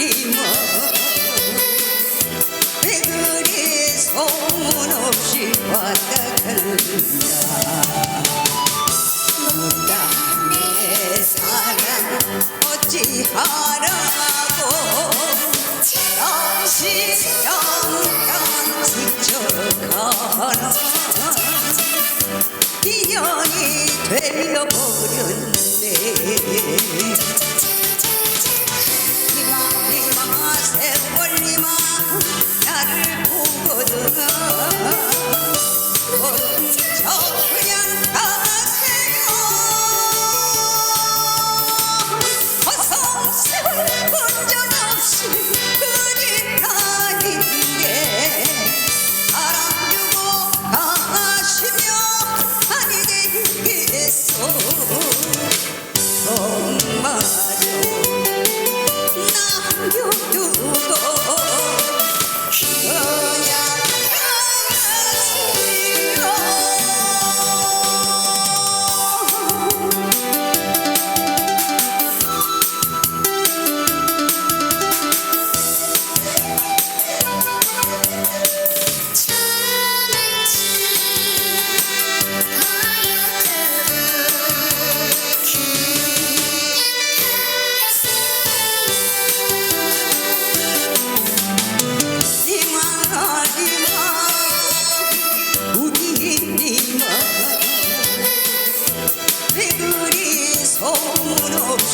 그리워 왜 그리 소문 없이 왔다 갔냐? 너땀내 사랑 어찌하 我悄悄。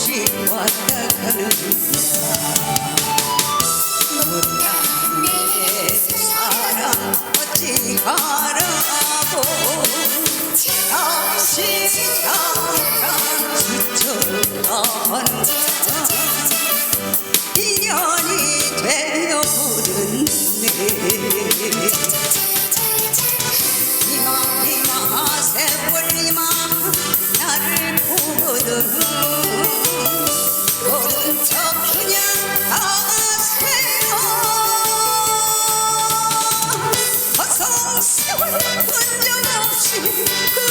다시 왔다 가는 못하네 사랑 어찌 가라고 잠시 잠깐 스쳐가 Cause